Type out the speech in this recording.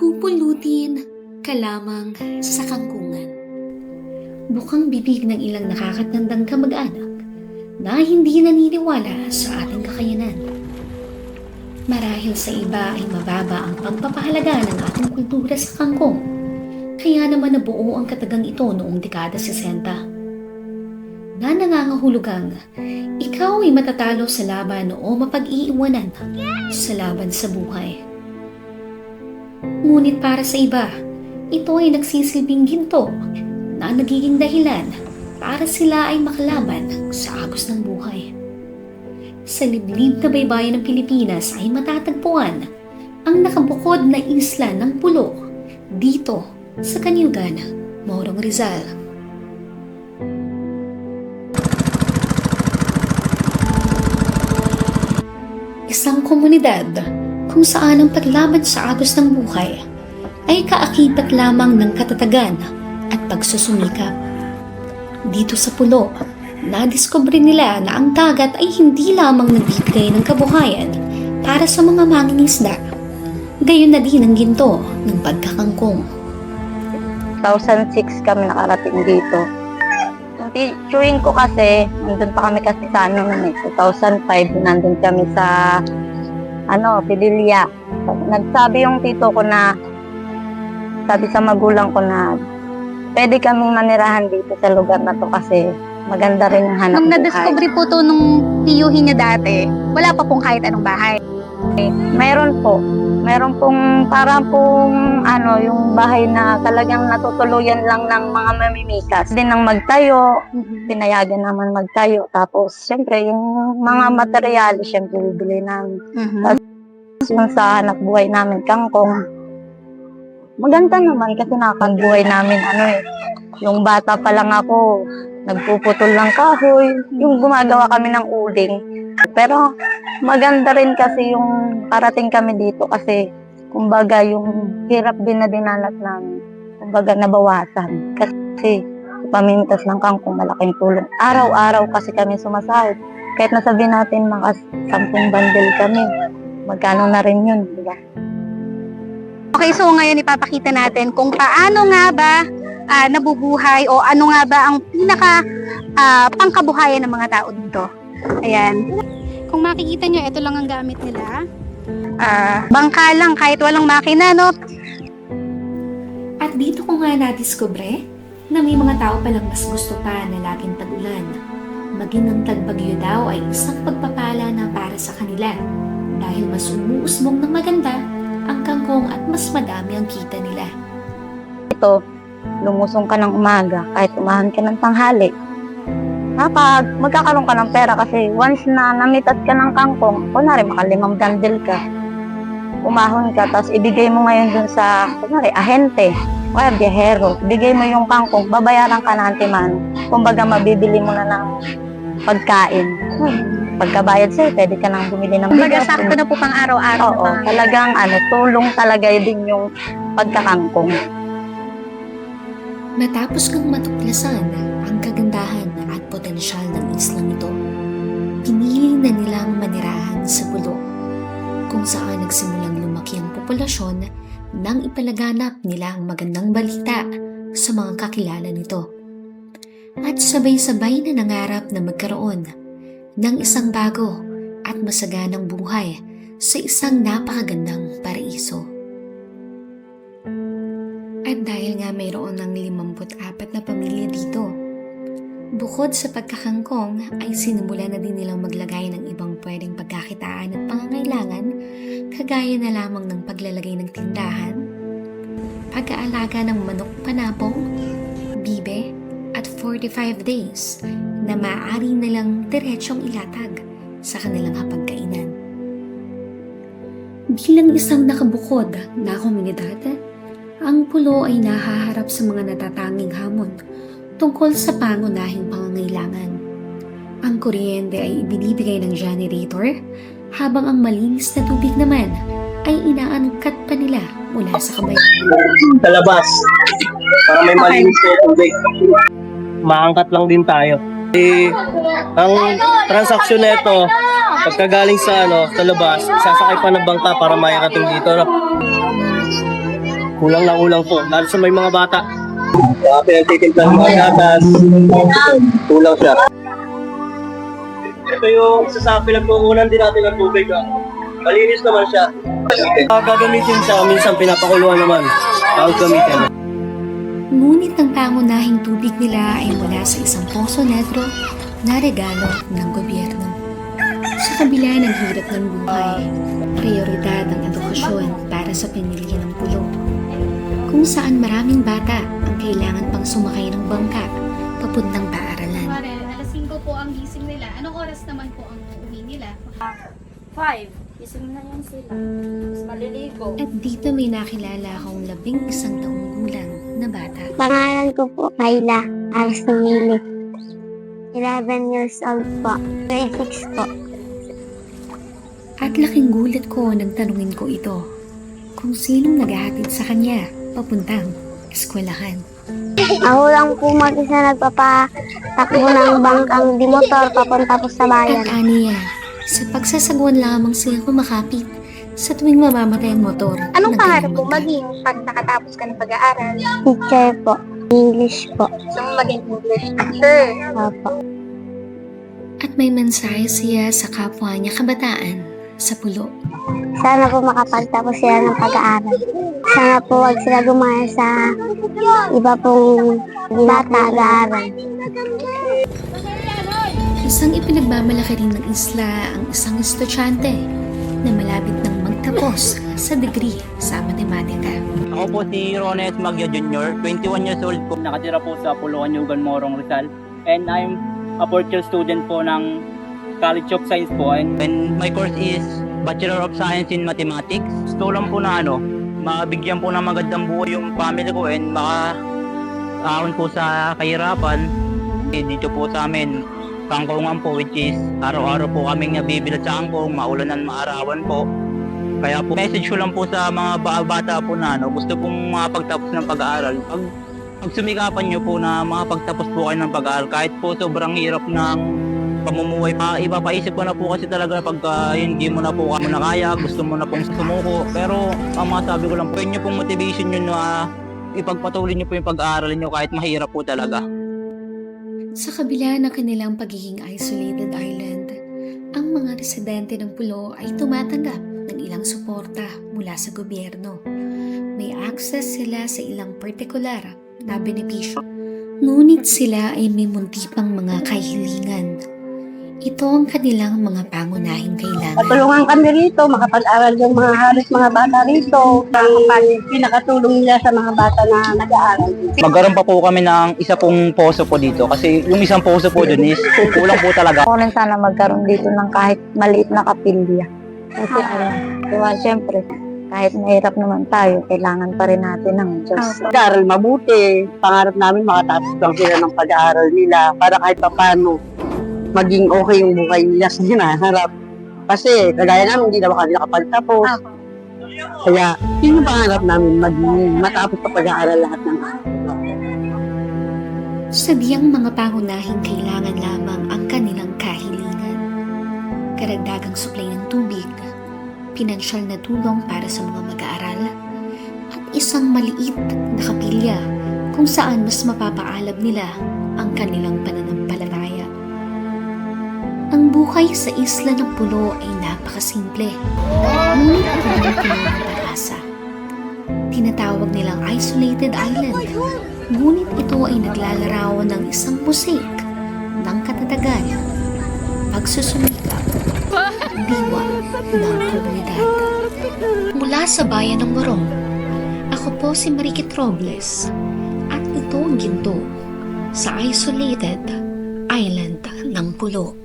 Pupulutin ka lamang sa kangkungan. Bukang bibig ng ilang nakakatandang kamag-anak na hindi naniniwala sa ating kakayanan. Marahil sa iba ay mababa ang pagpapahalaga ng ating kultura sa kangkong, kaya naman nabuo ang katagang ito noong dekada 60. Na nangangahulugang, ikaw ay matatalo sa laban o mapag-iiwanan sa laban sa buhay. Ngunit para sa iba, ito ay nagsisilbing ginto na nagiging dahilan para sila ay makalaban sa agos ng buhay. Sa liblib na baybayin ng Pilipinas ay matatagpuan ang nakabukod na isla ng Pulo dito sa Kanyugan, Morong Rizal. Isang komunidad kung saan ang paglaban sa agos ng buhay ay kaakibat lamang ng katatagan at pagsusumikap. Dito sa pulo, nadiskubre nila na ang dagat ay hindi lamang nagbibigay ng kabuhayan para sa mga mangingisda. Gayon na din ang ginto ng pagkakangkong. 2006 kami nakarating dito. Teaching ko kasi, nandun pa kami kasi sa ano nun eh, 2005, nandun kami sa ano, Pililia. Nagsabi yung tito ko na, sabi sa magulang ko na, pwede kaming manirahan dito sa lugar na to kasi maganda rin yung hanap Nung buhay. na-discover po to nung tiyuhin niya dati, wala pa pong kahit anong bahay. Mayroon po. Mayroon pong parang pong ano, yung bahay na talagang natutuluyan lang ng mga mamimikas. Din nang magtayo, pinayagan naman magtayo. Tapos, syempre, yung mga materyales, syempre, bibili namin. Yung sa hanap buhay namin, kangkong. Maganda naman kasi nakakagbuhay namin, ano eh, yung bata pa lang ako, nagpuputol ng kahoy, yung gumagawa kami ng uling. Pero maganda rin kasi yung parating kami dito kasi kumbaga yung hirap din na dinalat namin, kumbaga nabawasan. Kasi pamintas ng kangkong malaking tulong. Araw-araw kasi kami sumasahod. Kahit nasabi natin mga sampung bandel kami, magkano na rin yun, di ba? Okay, so ngayon ipapakita natin kung paano nga ba ah, nabubuhay o ano nga ba ang pinaka ah, pangkabuhayan ng mga tao dito. Ayan. Kung makikita nyo, ito lang ang gamit nila. Ah, bangka lang, kahit walang makina, no? At dito ko nga nadiskubre na may mga tao palang mas gusto pa na laging tag-ulan. Maging ang tagbagyo daw ay isang pagpapala na para sa kanila dahil mas umuusbong ng maganda ang kangkong at mas madami ang kita nila. ito, lumusong ka ng umaga, kahit umahan ka ng tanghali, kapag magkakaroon ka ng pera kasi once na namitat ka ng kangkong, kunwari makalimang dandel ka, umahon ka, tapos ibigay mo ngayon dun sa, kunwari, ahente, o biyahero, ibigay mo yung kangkong, babayaran ka na antimano. Kumbaga, mabibili mo na ng pagkain. Pagkabayad sa'yo, pwede ka nang bumili ng Kumbaga, bigas, sakto na po pang araw-araw. Oo, talagang ano, tulong talaga din yung pagkakangkong. Matapos kang matuklasan ang kagandahan at potensyal ng islang ito, pinili na nilang manirahan sa pulo kung saan nagsimulang lumaki ang populasyon nang ipalaganap nila ang magandang balita sa mga kakilala nito. At sabay-sabay na nangarap na magkaroon ng isang bago at masaganang buhay sa isang napakagandang paraiso. Dahil nga mayroon ng 54 na pamilya dito, bukod sa pagkakangkong ay sinimula na din nilang maglagay ng ibang pwedeng pagkakitaan at pangangailangan kagaya na lamang ng paglalagay ng tindahan, pag-aalaga ng manok panapong, bibe, at 45 days na maaari nilang diretsyong ilatag sa kanilang hapagkainan. Bilang isang nakabukod na komunidad, ang pulo ay nahaharap sa mga natatanging hamon tungkol sa pangunahing pangangailangan. Ang kuryente ay ibinibigay ng generator habang ang malinis na tubig naman ay inaangkat pa nila mula sa kabayan. sa labas. Para may malinis na tubig. Maangkat lang din tayo. Eh, ang transaksyon na ito, Pagkagaling sa ano, sa labas, sasakay pa ng bangka para mayarating dito. No? Kulang lang ulang po, lalo sa may mga bata. Kaya pinagtitimplahan ng mga gatas, kulang siya. Ito yung isa sa pinagkukunan din natin ng tubig. Ah. Malinis naman siya. Uh, gagamitin siya, minsan pinapakuluan naman. Tawag gamitin. Ngunit ang pangunahing tubig nila ay mula sa isang poso negro na regalo ng gobyerno. Sa kabila ng hirap ng buhay, prioridad ang edukasyon para sa pamilya ng pulo. Kung saan maraming bata ang kailangan pang sumakay ng bangka papuntang paaralan. Pare, alas 5 po ang gising nila. Anong oras naman po ang uwi nila? Five. Gising na yan sila. Tapos maliligo. At dito may nakilala akong labing isang taong gulang na bata. Pangalan ko po Kayla Arsumili. 11 years old po. Grade 6 po. At laking gulat ko nang tanungin ko ito kung sinong naghahatid sa kanya papuntang eskwelahan. Ako lang po mag-isa nagpapatakbo ng bangkang di motor papunta po sa At bayan. aniya, sa pagsasagwan lamang sila kumakapit sa tuwing mamamatay ang motor. Anong ng pangarap mo maging pag nakatapos ka ng pag-aaral? Teacher po. English po. Gusto mo maging English teacher? Opo. At may mensahe siya sa kapwa niya kabataan sa pulo. Sana po makapagtapos sila ng pag-aaral. Sana po wag sila gumaya sa iba pong bata nag-aaral. Isang ipinagmamalaki rin ng isla ang isang estudyante na malapit nang magtapos sa degree sa matematika. Ako po si Rones Magya Jr., 21 years old po. Nakatira po sa Puluan, Yugan, Morong, Rizal. And I'm a fourth year student po ng College of Science po. And, and my course is Bachelor of Science in Mathematics. Gusto lang po na ano, mabigyan po ng magandang buhay yung family ko and maka ahon po sa kahirapan. Eh, dito po sa amin, kangkongan po which is araw-araw po kaming nabibilad sa angkong, maulanan, maarawan po. Kaya po, message ko lang po sa mga ba- bata po na ano, gusto pong makapagtapos ng pag-aaral. Pag, pag sumikapan nyo po na makapagtapos po kayo ng pag-aaral, kahit po sobrang hirap ng pamumuhay, pa, ipapaisip ko na po kasi talaga pag uh, hindi mo na po mo na kaya, gusto mo na pong sumuko. Pero ang masabi ko lang po, yun pong motivation nyo na ipagpatuloy nyo po yung pag-aaral nyo kahit mahirap po talaga. Sa kabila ng kanilang pagiging isolated island, ang mga residente ng pulo ay tumatanggap ng ilang suporta mula sa gobyerno. May access sila sa ilang partikular na benepisyo. Ngunit sila ay may munti pang mga kahilingan. Ito ang kanilang mga pangunahing kailangan. Patulungan kami rito, makapag-aral yung mga halos mga bata rito. Kapag pinakatulong nila sa mga bata na nag-aaral. Magkaroon pa po kami ng isa pong poso po dito kasi yung isang poso po dun is kulang po talaga. Ako rin sana magkaroon dito ng kahit maliit na kapilya. Kasi ano, diba, syempre, kahit mahirap naman tayo, kailangan pa rin natin ng Diyos. pag-aaral mabuti. Pangarap namin makatapos lang sila ng pag-aaral nila para kahit papano maging okay yung buhay nila sa hinaharap. Kasi kagaya namin, hindi naman kami nakapagtapos. Kaya yun yung pangarap namin, maging matapos sa pag-aaral lahat ng Sadyang mga pangunahing kailangan lamang ang kanilang kahilingan. Karagdagang supply ng tubig, pinansyal na tulong para sa mga mag-aaral, at isang maliit na kapilya kung saan mas mapapaalab nila ang kanilang pananampalataya. Buhay sa isla ng pulo ay napakasimple, ngunit puno-puno ng pag-asa. Tinatawag nilang isolated island, ngunit ito ay naglalarawan ng isang musik ng katatagan, pagsusumikap, diwa ng komunidad. Mula sa bayan ng Morong, ako po si Marikit Robles at ito ang ginto sa isolated island ng Pulo.